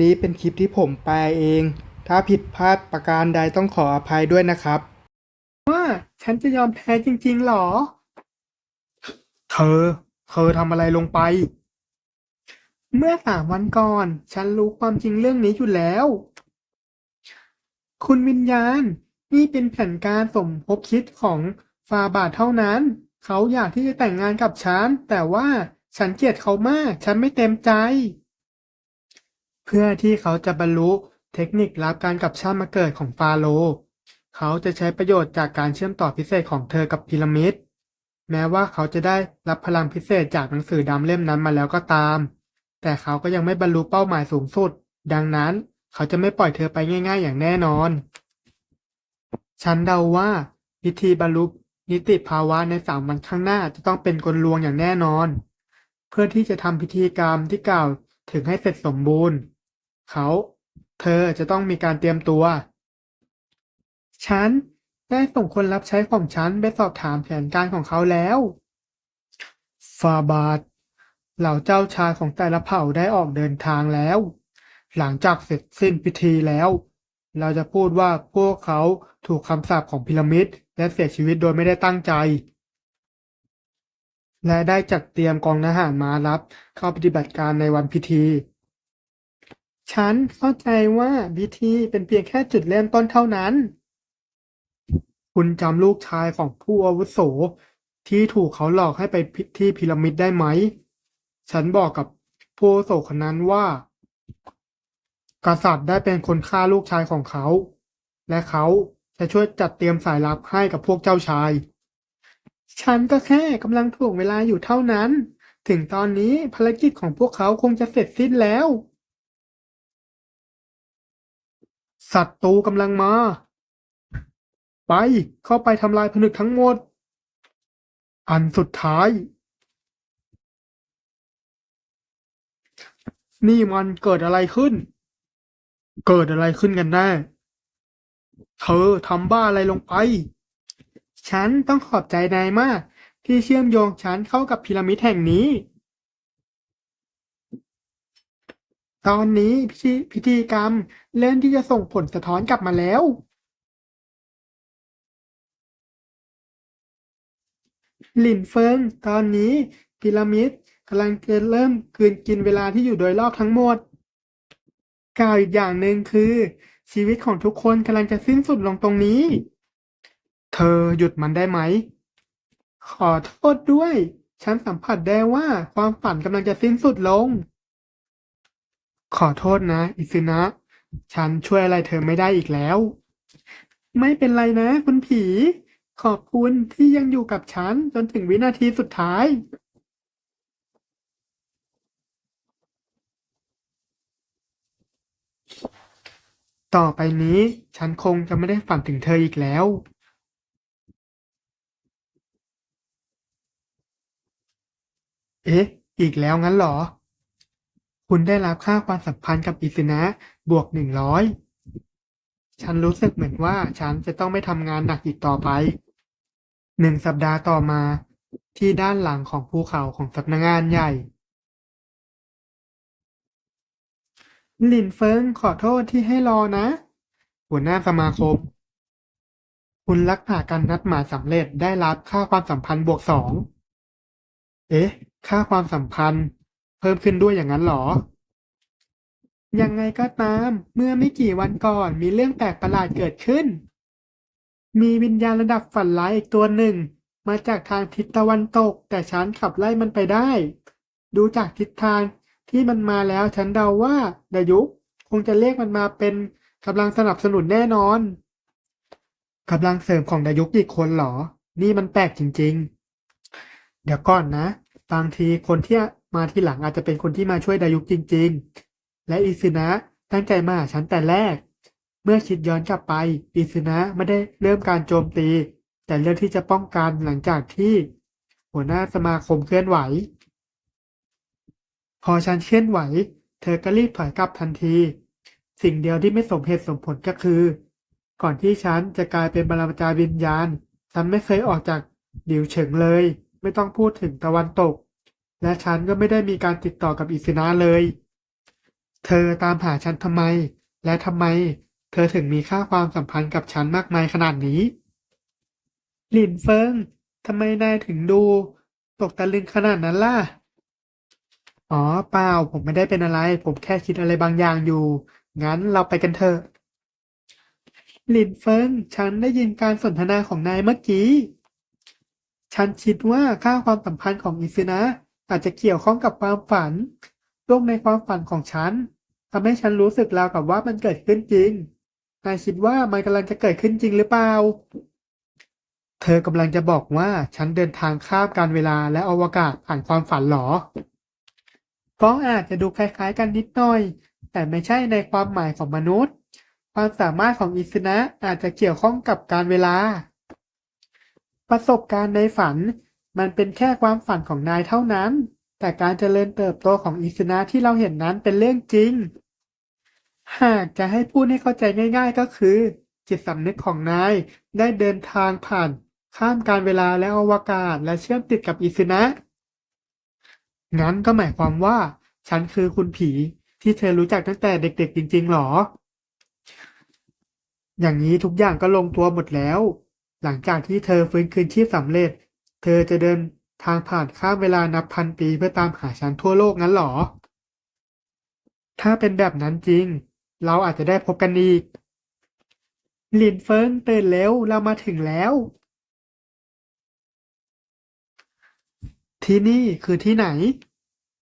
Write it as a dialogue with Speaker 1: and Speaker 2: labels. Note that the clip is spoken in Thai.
Speaker 1: นี้เป็นคลิปที่ผมแปลเอง ถ้าผิดพลาดประการใดต้องขออภัยด้วยนะครับ ว่าฉันจะยอมแพ้จริงๆหรอ เธอ เธอทำอะไรลงไป เมื่อสามวันก่อน ฉันรู้ความจริงเรื่องนี้อยู่แล้ว คุณวิญญาณ นี่เป็นแผนการสมคบคิดของฟาบาทเท่านั้น เขาอยากที่จะแต่งงานกับฉัน แต่ว่าฉันเกลียดเขามาก ฉันไม่เต็มใจ เพื่อที่เขาจะบรรลุเทคนิคลับการกลับชาติมาเกิดของฟาโรห์เขาจะใช้ประโยชน์จากการเชื่อมต่อพิเศษของเธอกับพีระมิด แม้ว่าเขาจะได้รับพลังพิเศษจากหนังสือดำเล่มนั้นมาแล้วก็ตาม แต่เขาก็ยังไม่บรรลุเป้าหมายสูงสุด ดังนั้นเขาจะไม่ปล่อยเธอไปง่าย ๆ อย่างแน่นอน ฉันเดาว่าพิธีบรรลุนิติภาวะในสามวันข้างหน้าจะต้องเป็นกลลวงอย่างแน่นอน เพื่อที่จะทำพิธีกรรมที่กล่าว ถึงให้เสร็จสมบูรณ์ เขา เธอจะต้องมีการเตรียมตัว ฉันได้ส่งคนรับใช้ของฉันไปสอบถามแผนการของเขาแล้วฟาบาทเหล่าเจ้าชายของแต่ละเผ่าได้ออกเดินทางแล้ว หลังจากเสร็จสิ้นพิธีแล้ว เราจะพูดว่าพวกเขาถูกคำสาปของพีระมิดและเสียชีวิตโดยไม่ได้ตั้งใจ และได้จัดเตรียมกองทหารมารับ เข้าปฏิบัติการในวันพิธี ฉันเข้าใจว่าพิธีเป็นเพียงแค่จุดเริ่มต้นเท่านั้น คุณจำลูกชายของผู้อาวุโส ที่ถูกเขาหลอกให้ไปที่พีระมิดได้ไหม ฉันบอกกับผู้อาวุโสคนนั้นว่า กษัตริย์ได้เป็นคนฆ่าลูกชายของเขา และเขาจะช่วยจัดเตรียมสายลับให้กับพวกเจ้าชาย ฉันก็แค่กำลังถ่วงเวลาอยู่เท่านั้น ถึงตอนนี้ภารกิจของพวกเขาคงจะเสร็จสิ้นแล้ว ศัตรูกำลังมา ไปเข้าไปทำลายผนึกทั้งหมด อันสุดท้าย นี่มันเกิดอะไรขึ้น เกิดอะไรขึ้นกันแน่ เธอทำบ้าอะไรลงไป ฉันต้องขอบใจนายมาก ที่เชื่อมโยงฉันเข้ากับพีระมิดแห่งนี้ ตอนนี้พิธีพิธีกรรมเริ่มที่จะส่งผลสะท้อนกลับมาแล้ว หลินเฟิง ตอนนี้พีระมิดกำลังจะเริ่มคืนกินเวลาที่อยู่โดยรอบทั้งหมด กล่าวอีกอย่างหนึ่งคือ ชีวิตของทุกคนกำลังจะสิ้นสุดลงตรงนี้ เธอหยุดมันได้ไหม ขอโทษด้วย ฉันสัมผัสได้ว่าความฝันกำลังจะสิ้นสุดลง ขอโทษนะ อิซึนะ ฉันช่วยอะไรเธอไม่ได้อีกแล้ว ไม่เป็นไรนะ คุณผี ขอบคุณที่ยังอยู่กับฉันจนถึงวินาทีสุดท้ายต่อไปนี้ฉันคงจะไม่ได้ฝันถึงเธออีกแล้ว เอ๊ะ อีกแล้วงั้นเหรอ คุณได้รับค่าความสัมพันธ์กับอิซึนะ บวกหนึ่งร้อยฉันรู้สึกเหมือนว่าฉันจะต้องไม่ทำงานหนักอีกต่อไป หนึ่งสัปดาห์ต่อมา ที่ด้านหลังของภูเขาของสำนักงานใหญ่หลินเฟิงขอโทษที่ให้รอนะ หัวหน้าสมาคม คุณรักษาการนัดหมายสำเร็จได้รับค่าความสัมพันธ์บวกสอง เอ๊ะ ค่าความสัมพันธ์ เพิ่มขึ้นด้วยอย่างนั้นเหรอ ยังไงก็ตาม เมื่อไม่กี่วันก่อนมีเรื่องแปลกประหลาดเกิดขึ้น มีวิญญาณระดับฝันร้ายอีกตัวหนึ่ง มาจากทางทิศตะวันตก แต่ฉันขับไล่มันไปได้ ดูจากทิศทางที่มันมาแล้วฉันเดาว่าดายุคงจะเรียกมันมาเป็นกำลังสนับสนุนแน่นอนกำลังเสริมของดายุกี่คนเหรอ นี่มันแปลกจริง ๆ เดี๋ยวก่อนนะ บางทีคนที่มาที่หลังอาจจะเป็นคนที่มาช่วยดายุกจริง ๆ และอิซึนะตั้งใจมาหาฉันแต่แรก เมื่อคิดย้อนกลับไปอิซึนะไม่ได้เริ่มการโจมตี แต่เลือกที่จะป้องกันหลังจากที่ หัวหน้าสมาคมเคลื่อนไหว พอฉันเคลื่อนไหว เธอก็รีบถอยกลับทันที สิ่งเดียวที่ไม่สมเหตุสมผลก็คือ ก่อนที่ฉันจะกลายเป็นบรมาจารย์วิญญาณ ฉันไม่เคยออกจากดิวเฉิงเลย ไม่ต้องพูดถึงตะวันตก และฉันก็ไม่ได้มีการติดต่อกับอิซึนะเลย เธอตามหาฉันทำไม และทำไม เธอถึงมีค่าความสัมพันธ์กับฉันมากมายขนาดนี้ หลินเฟิงทำไมนายถึงดู ตกตะลึงขนาดนั้นล่ะ อ๋อเปล่า ผมไม่ได้เป็นอะไร ผมแค่คิดอะไรบางอย่างอยู่ งั้นเราไปกันเถอะ หลินเฟิง ฉันได้ยินการสนทนาของนายเมื่อกี้ ฉันคิดว่าค่าความสัมพันธ์ของอิซึนะ อาจจะเกี่ยวข้องกับความฝันโลกในความฝันของฉันทำให้ฉันรู้สึกราวกับว่ามันเกิดขึ้นจริง นายคิดว่ามันกำลังจะเกิดขึ้นจริงหรือเปล่า เธอกำลังจะบอกว่าฉันเดินทางข้ามการเวลาและอวกาศผ่านความฝันเหรอก็อาจจะดูคล้าย ๆ กันนิดหน่อย แต่ไม่ใช่ในความหมายของมนุษย์ ความสามารถของอิซึนะอาจจะเกี่ยวข้องกับการเวลา ประสบการณ์ในฝัน มันเป็นแค่ความฝันของนายเท่านั้น แต่การเจริญเติบโตของอิซึนะที่เราเห็นนั้นเป็นเรื่องจริง หากจะให้พูดให้เข้าใจง่าย ๆ ก็คือ จิตสำนึกของนายได้เดินทางผ่าน ข้ามการเวลาและอวกาศและเชื่อมติดกับอิซึนะ งั้นก็หมายความว่า ฉันคือคุณผีที่เธอรู้จักตั้งแต่เด็กๆจริงๆหรอ อย่างนี้ทุกอย่างก็ลงตัวหมดแล้ว หลังจากที่เธอฟื้นคืนชีพสำเร็จ เธอจะเดินทางผ่านข้ามเวลานับพันปีเพื่อตามหาฉันทั่วโลกงั้นหรอ ถ้าเป็นแบบนั้นจริง เราอาจจะได้พบกันอีก หลินเฟิงตื่นแล้วเรามาถึงแล้ว ที่นี่คือที่ไหน